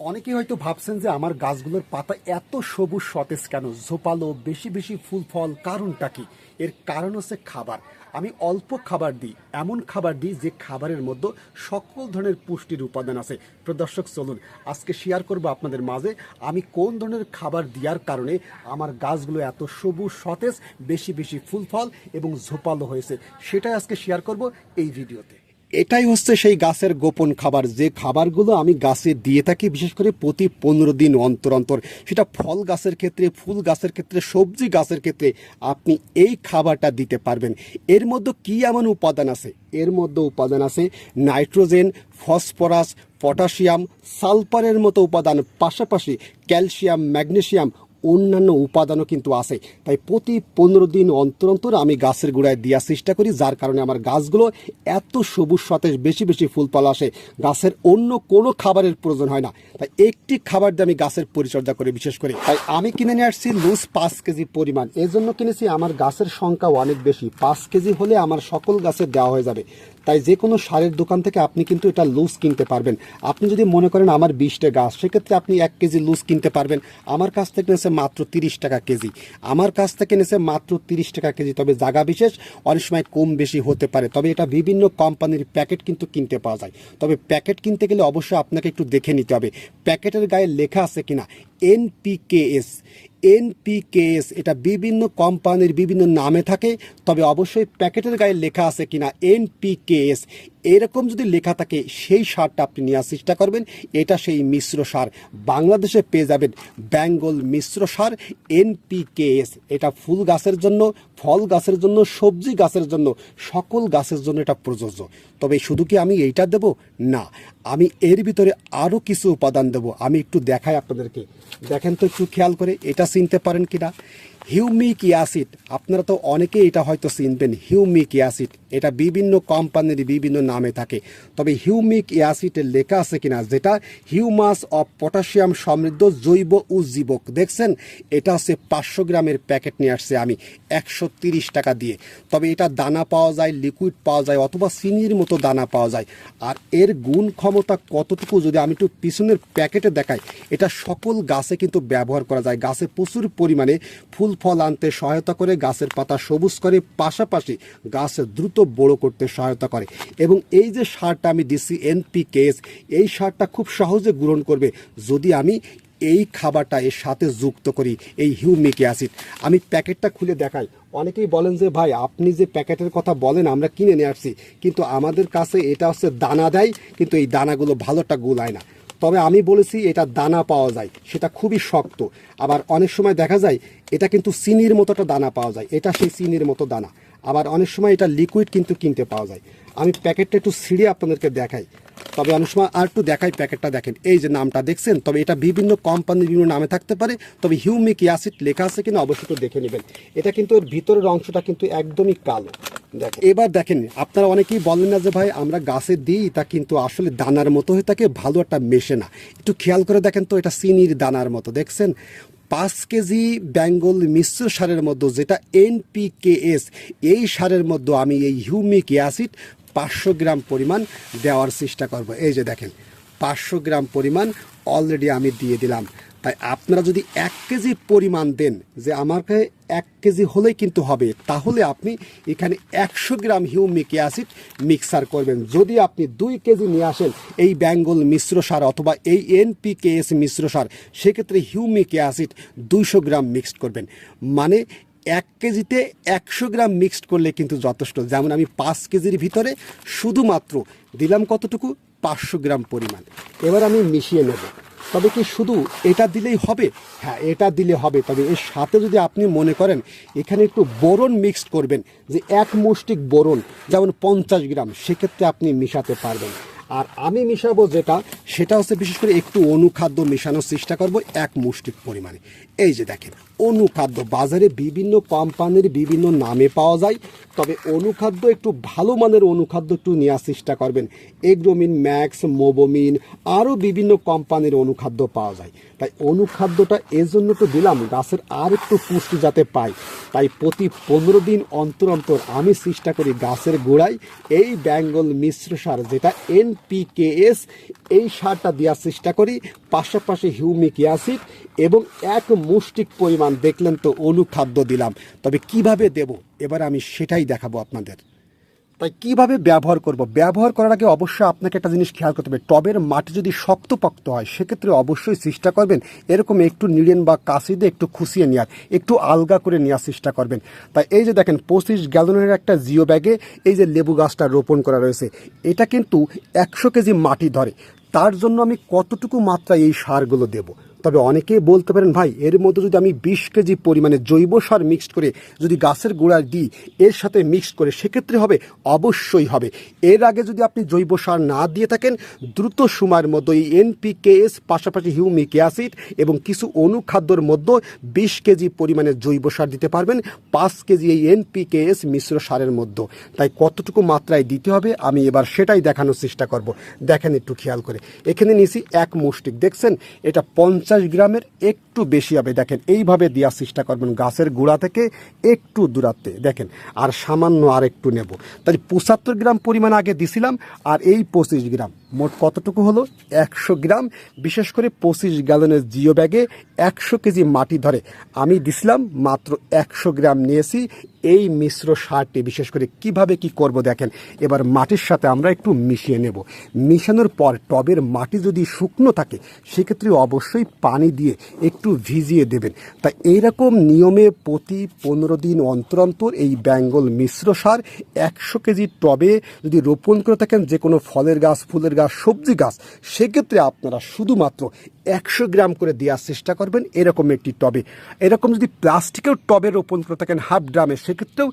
অনেকেই হয়তো ভাবছেন যে আমার গাছগুলোর পাতা এত সবুজ, সতেজ কেন? ঝোপালো, বেশি বেশি ফুল ফল, কারণটা কি? এর কারণ হচ্ছে খাবার। আমি অল্প খাবার দিই, এমন খাবার দিই যে খাবারের মধ্যে সকল ধরনের পুষ্টির উপাদান আছে। প্রদর্শক চলুন, আজকে শেয়ার করব আপনাদের মাঝে, আমি কোন ধরনের খাবার দেওয়ার কারণে আমার গাছগুলো এত সবুজ, সতেজ, বেশি বেশি ফুল ফল এবং ঝোপালো হয়েছে, সেটাই আজকে শেয়ার করব এই ভিডিওতে। এটাই হচ্ছে সেই গাছের গোপন খাবার। যে খাবারগুলো আমি গাছে দিয়ে থাকি, বিশেষ করে প্রতি পনেরো দিন অন্তর অন্তর, সেটা ফল গাছের ক্ষেত্রে, ফুল গাছের ক্ষেত্রে, সবজি গাছের ক্ষেত্রে আপনি এই খাবারটা দিতে পারবেন। এর মধ্যে কি এমন উপাদান আছে? এর মধ্যে উপাদান আছে নাইট্রোজেন, ফসফরাস, পটাশিয়াম, সালফারের মতো উপাদান। পাশাপাশি ক্যালসিয়াম, ম্যাগনেসিয়াম অন্যান্য উপাদানও কিন্তু আছে। তাই প্রতি পনেরো দিন অন্তর অন্তর আমি গাছের গোড়ায় দেওয়ার চেষ্টা করি, যার কারণে আমার গাছগুলো এত সবুজ সতেজ, বেশি বেশি ফুল ফল আসে। গাছের অন্য কোনো খাবারের প্রয়োজন হয় না। তাই একটি খাবার দিয়ে আমি গাছের পরিচর্যা করি বিশেষ করে। তাই আমি কিনে নিয়ে আসছি লুজ পাঁচ কেজি পরিমাণ। এই জন্য কিনেছি, আমার গাছের সংখ্যা অনেক বেশি। পাঁচ কেজি হলে আমার সকল গাছের দেওয়া হয়ে যাবে। তাই যে কোনো সারের দোকান থেকে আপনি কিন্তু এটা লুজ কিনতে পারবেন। আপনি যদি মনে করেন আমার বিশটা গাছ, সেক্ষেত্রে আপনি এক কেজি লুজ কিনতে পারবেন। আমার কাছ থেকে নিয়েছে মাত্র তিরিশ টাকা কেজি। আমার কাছ থেকে নিয়েছে মাত্র তিরিশ টাকা কেজি। তবে জায়গা বিশেষ, অনেক সময় কম বেশি হতে পারে। তবে এটা বিভিন্ন কোম্পানির প্যাকেট কিন্তু কিনতে পাওয়া যায়। তবে প্যাকেট কিনতে গেলে অবশ্যই আপনাকে একটু দেখে নিতে হবে। প্যাকেটের গায়ে লেখা আছে কিনা? এনপিকেএস। এনপিকেএস এটা বিভিন্ন কোম্পানির বিভিন্ন নামে থাকে, তবে অবশ্যই প্যাকেটের গায়ে লেখা আছে কিনা এনপিকেএস। এরকম যদি লেখা থাকে, সেই সারটা আপনি নেওয়ার চেষ্টা করবেন। এটা সেই মিশ্র সার। বাংলাদেশে পেয়ে যাবেন বেঙ্গল মিশ্র সার, এনপিকেএস। এটা ফুল গাছের জন্য, ফল গাছের জন্য, সবজি গাছের জন্য, সকল গাছের জন্য এটা প্রযোজ্য। তবে শুধু কি আমি এইটা দেব? না। আমি এর ভিতরে আরও কিছু উপাদান দেব। আমি একটু দেখাই আপনাদেরকে। দেখেন তো একটু খেয়াল করে, এটা চিনতে পারেন কিনা? হিউমিক অ্যাসিড, আপনারা তো অনেকেই এটা হয়তো চিনবেন, হিউমিক অ্যাসিড। এটা বিভিন্ন কোম্পানির বিভিন্ন নামে থাকে। তবে হিউমিক অ্যাসিডের লেখা আছে কিনা, যেটা হিউমাস অফ পটাশিয়াম সমৃদ্ধ জৈব উজ্জীবক। দেখছেন? এটা হচ্ছে পাঁচশো গ্রামের প্যাকেট নিয়ে আসছে আমি, একশো টাকা দিয়ে। তবে এটা দানা পাওয়া যায়, লিকুইড পাওয়া যায়, অথবা চিনির মতো দানা পাওয়া যায়। আর এর গুণ ক্ষমতা কতটুকু, যদি আমি একটু পিছনের প্যাকেটে দেখাই, এটা সকল গাছে কিন্তু ব্যবহার করা যায়। গাছে প্রচুর পরিমাণে ফুল ফল আনতে সহায়তা করে, গাছের পাতা সবুজ করে, পাশাপাশি গাছ দ্রুত বড় করতে সহায়তা করে। এবং এই যে সারটা আমি দিচ্ছি এনপিকেএস, এই সারটা খুব সহজে গ্রহণ করবে যদি আমি এই খাবারটা এর সাথে যুক্ত করি, এই হিউমিক অ্যাসিড। আমি প্যাকেটটা খুলে দেখাই। অনেকেই বলেন যে, ভাই, আপনি যে প্যাকেটের কথা বলেন, আমরা কিনে নিয়ে আসছি। কিন্তু আমাদের কাছে এটা হচ্ছে দানা দেয়, কিন্তু এই দানাগুলো ভালোটা গুলায় না। তবে আমি বলেছি এটা দানা পাওয়া যায়, সেটা খুবই শক্ত। আবার অনেক সময় দেখা যায়, এটা কিন্তু চিনির মতো একটা দানা পাওয়া যায়, এটা সেই চিনির মতো দানা। আবার অনেক সময় এটা লিকুইড কিন্তু কিনতে পাওয়া যায়। আমি প্যাকেটটা একটু ছিঁড়ে আপনাদেরকে দেখাই। তবে অনেক সময় আর একটু দেখাই প্যাকেটটা দেখেন। এই যে নামটা দেখছেন, তবে এটা বিভিন্ন কোম্পানির বিভিন্ন নামে থাকতে পারে, তবে হিউমিক অ্যাসিড লেখা আছে কিনা অবশ্যই একটু দেখে নেবেন। এটা কিন্তু এর ভিতরের অংশটা কিন্তু একদমই কালো। এবার দেখেন, আপনারা অনেকেই বলেন না যে ভাই আমরা গাছে দিই, তা কিন্তু আসলে দানার মতো হয়ে থাকে, ভালো একটা মেশে না। একটু খেয়াল করে দেখেন তো, এটা চিনির দানার মতো, দেখছেন? পাঁচ কেজি বেঙ্গল মিশ্র সারের মধ্যে যেটা এনপিকেএস এই সারের মধ্যে আমি এই হিউমিক অ্যাসিড পাঁচশো গ্রাম পরিমাণ দেওয়ার চেষ্টা করব। এই যে দেখেন, পাঁচশো গ্রাম পরিমাণ অলরেডি আমি দিয়ে দিলাম। তাই আপনারা যদি এক কেজি পরিমাণ দেন যে আমাকে এক কেজি হলেই কিন্তু হবে, তাহলে আপনি এখানে একশো গ্রাম হিউমিক অ্যাসিড মিক্সার করবেন। যদি আপনি দুই কেজি নিয়ে আসেন এই বেঙ্গল মিশ্র সার অথবা এই এনপিকেএস মিশ্র সার, সেক্ষেত্রে হিউমিক অ্যাসিড দুইশো গ্রাম মিক্সড করবেন। মানে এক কেজিতে একশো গ্রাম মিক্সড করলে কিন্তু যথেষ্ট। যেমন আমি পাঁচ কেজির ভিতরে শুধুমাত্র দিলাম কতটুকু? পাঁচশো গ্রাম পরিমাণ। এবার আমি মিশিয়ে নেব। তবে কি শুধু এটা দিলেই হবে? হ্যাঁ এটা দিলে হবে। তবে এর সাথে যদি আপনি মনে করেন, এখানে একটু বোরন মিক্সড করবেন, যে এক মুষ্টিক বোরন, যেমন পঞ্চাশ গ্রাম, সেক্ষেত্রে আপনি মিশাতে পারবেন। আর আমি মিশাবো যেটা, সেটা হচ্ছে বিশেষ করে একটু অনুখাদ্য মেশানোর চেষ্টা করব এক মুষ্টিক পরিমাণে। এই যে দেখেন, অনুখাদ্য বাজারে বিভিন্ন কোম্পানির বিভিন্ন নামে পাওয়া যায়, তবে অনুখাদ্য একটু ভালো মানের অনুখাদ্য একটু নেওয়ার চেষ্টা করবেন। এগ্রোমিন, ম্যাক্স, মোবোমিন, আরও বিভিন্ন কোম্পানির অনুখাদ্য পাওয়া যায়। তাই অনুখাদ্যটা এর জন্য তো দিলাম, গাছের আর একটু পুষ্টি যাতে পাই। তাই প্রতি পনেরো দিন অন্তর অন্তর আমি চেষ্টা করি গাছের গোড়ায় এই বেঙ্গল মিশ্র সার, যেটা এন এনপিকেএস এই সারটা দেওয়ার চেষ্টা করি। পাশাপাশি হিউমিক অ্যাসিড এবং এক মুষ্টিক পরিমাণ, দেখলেন তো অনুখাদ্য দিলাম। তবে কীভাবে দেব? এবার আমি সেটাই দেখাবো আপনাদের। তাই কীভাবে ব্যবহার করব? ব্যবহার করার আগে অবশ্যই আপনাকে একটা জিনিস খেয়াল করতে হবে। টবের মাটি যদি শক্তপোক্ত হয়, সেক্ষেত্রে অবশ্যই চেষ্টা করবেন এরকম একটু নিড়েন বা কাশি দিয়ে একটু খুশিয়ে নেওয়ার একটু আলগা করে নেওয়ার চেষ্টা করবেন। তাই এই যে দেখেন, পঁচিশ গ্যালনের একটা জিও ব্যাগে এই যে লেবু গাছটা রোপণ করা রয়েছে, এটা কিন্তু একশো কেজি মাটি ধরে। তার জন্য আমি কতটুকু মাত্রায় এই সারগুলো দেবো? তবে অনেকেই বলতে পারেন, ভাই, এর মধ্যে যদি আমি বিশ কেজি পরিমাণে জৈব সার মিক্সড করে যদি গাছের গোড়ায় দিই, এর সাথে মিক্সড করে সেক্ষেত্রে হবে, অবশ্যই হবে। এর আগে যদি আপনি জৈব সার না দিয়ে থাকেন, দ্রুত সময়ের মধ্যে এই এনপিকেএস পাশাপাশি হিউমিক অ্যাসিড এবং কিছু অনুখাদ্যর মধ্যে বিশ কেজি পরিমাণে জৈব সার দিতে পারবেন, পাঁচ কেজি এই এনপিকেএস মিশ্র সারের মধ্যে। তাই কতটুকু মাত্রায় দিতে হবে, আমি এবার সেটাই দেখানোর চেষ্টা করব। দেখেন একটু খেয়াল করে। এখানে নিছি এক মুষ্টিক, দেখছেন? এটা পঞ্চাশ গ্রামের একটু বেশি হবে। দেখেন, এইভাবে দেওয়ার চেষ্টা করবেন গাছের গোড়া থেকে একটু দূরাত্বে। দেখেন, আর সামান্য আর একটু নেব। তাই পঁচাত্তর গ্রাম পরিমাণ আগে দিছিলাম, আর এই পঁচিশ গ্রাম মোট কতটুকু হলো? একশো গ্রাম, বিশেষ করে পঁচিশ গ্যালনের জিও ব্যাগে একশো কেজি মাটি ধরে। আমি দিছিলাম মাত্র একশো গ্রাম নিয়েছি এই মিশ্র সারটি বিশেষ করে কীভাবে কি করব দেখেন। এবার মাটির সাথে আমরা একটু মিশিয়ে নেব। মিশানোর পর টবের মাটি যদি শুকনো থাকে, সেক্ষেত্রে অবশ্যই পানি দিয়ে একটু ভিজিয়ে দেবেন। তা এইরকম নিয়মে প্রতি পনেরো দিন অন্তর অন্তর এই বেঙ্গল মিশ্র সার একশো কেজি টবে যদি রোপণ করে থাকেন, যে কোনো ফলের গাছ, ফুলের গাছ, সবজি গাছ, সেক্ষেত্রে আপনারা শুধুমাত্র একশো গ্রাম করে দেওয়ার চেষ্টা করবেন এরকম একটি টবে। এরকম যদি প্লাস্টিকের টবে রোপণ করে থাকেন হাফ ড্রামে সেক্ষেত্রেও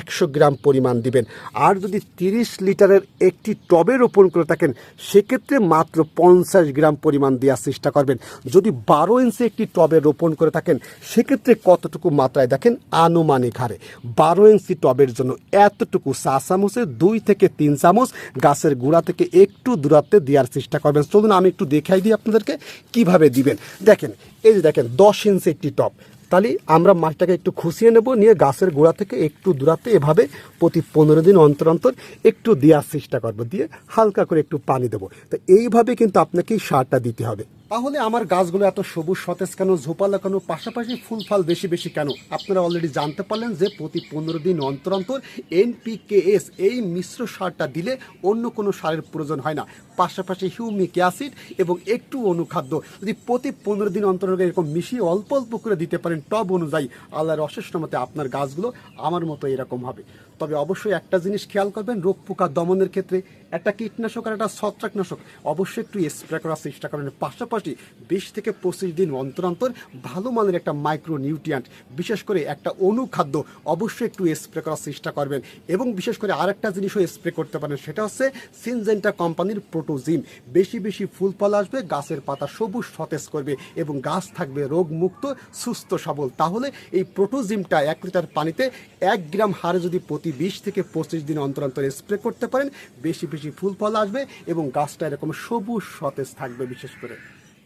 একশো গ্রাম পরিমাণ দিবেন। আর যদি তিরিশ লিটারের একটি টবে রোপণ করে থাকেন, সেক্ষেত্রে মাত্র পঞ্চাশ গ্রাম পরিমাণ দেওয়ার চেষ্টা করবেন। যদি বারো ইঞ্চি একটি টবে রোপণ করে থাকেন, সেক্ষেত্রে কতটুকু মাত্রায় দেখেন? আনুমানিক হারে। বারো ইঞ্চি টবের জন্য এতটুকু চা চামচে, দুই থেকে তিন চামচ গাছের গুঁড়া থেকে একটু দূরত্বে দেওয়ার চেষ্টা করবেন। চলুন আমি একটু দেখাই দিই আপনাদেরকে কীভাবে দিবেন। দেখেন, এই যে দেখেন, দশ ইঞ্চি একটি টব। তাহলে আমরা মাছটাকে একটু খুশিয়ে নেব, নিয়ে গাছের গোড়া থেকে একটু দূরাতে এভাবে প্রতি পনেরো দিন অন্তর অন্তর একটু দেওয়ার চেষ্টা করব, দিয়ে হালকা করে একটু পানি দেবো। তো এইভাবে কিন্তু আপনাকে সারটা দিতে হবে। তাহলে আমার গাছগুলো এত সবুজ, সতেজ কেন, ঝোপালো কেন, পাশাপাশি ফুল ফল বেশি বেশি কেন? আপনারা অলরেডি জানতে পারলেন যে প্রতি পনেরো দিন অন্তর অন্তর এনপিকেএস এই মিশ্র সারটা দিলে অন্য কোনো সারের প্রয়োজন হয় না। পাশাপাশি হিউমিক অ্যাসিড এবং একটু অনুখাদ্য। যদি প্রতি পনেরো দিন অন্তর এরকম মিশিয়ে অল্প অল্প করে দিতে পারেন, টব অনুযায়ী আল্লাহর অশেষ মতে আপনার গাছগুলো আমার মতো এরকম হবে। তবে অবশ্যই একটা জিনিস খেয়াল করবেন, রোগ পোকা দমনের ক্ষেত্রে একটা কীটনাশক আর একটা ছত্রাকনাশক। অবশ্যই একটু স্প্রে করার চেষ্টা করেন। পাশাপাশি বিশ থেকে পঁচিশ দিন অন্তর অন্তর ভালো মানের একটা মাইক্রো নিউট্রিয়েন্ট বিশেষ করে একটা অনুখাদ্য অবশ্যই একটু স্প্রে করার চেষ্টা করবেন। এবং বিশেষ করে আরেকটা জিনিসও স্প্রে করতে পারেন, সেটা হচ্ছে সিনজেন্টা কোম্পানির প্রোটোজিম বেশি বেশি ফুল ফল আসবে, গাছের পাতা সবুজ সতেজ করবে এবং গাছ থাকবে রোগমুক্ত, সুস্থ, সবল। তাহলে এই প্রোটোজিমটা এক লিটার পানিতে এক গ্রাম হারে যদি প্রতি বিশ থেকে পঁচিশ দিন অন্তর অন্তর স্প্রে করতে পারেন, বেশি বেশি বেশি ফুল ফল আসবে এবং গাছটা এরকম সবুজ সতেজ থাকবে বিশেষ করে।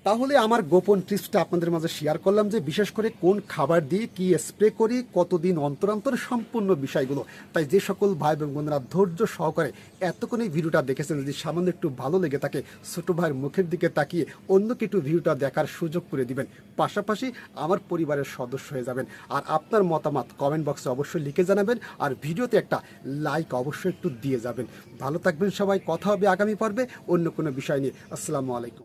তাহলে আমার গোপন টিপসটা আপনাদের মাঝে শেয়ার করলাম যে বিশেষ করে কোন খাবার দিয়ে কি স্প্রে করি, কতদিন অন্তর অন্তর সম্পূর্ণ বিষয়গুলো। তাই যে সকল ভাই এবং বোনেরা ধৈর্য সহকারে এতক্ষণ এই ভিডিওটা দেখেছেন যদি সামান্য একটু ভালো লেগে থাকে, ছোট ভাইয়ের মুখের দিকে তাকিয়ে অন্যকে একটু ভিডিওটা দেখার সুযোগ করে দিবেন। পাশাপাশি আমার পরিবারের সদস্য হয়ে যাবেন। আর আপনার মতামত কমেন্ট বক্সে অবশ্যই লিখে জানাবেন। আর ভিডিওতে একটা লাইক অবশ্যই একটু দিয়ে যাবেন। ভালো থাকবেন সবাই। কথা হবে আগামী পর্বে অন্য কোনো বিষয় নিয়ে। আসসালামু আলাইকুম।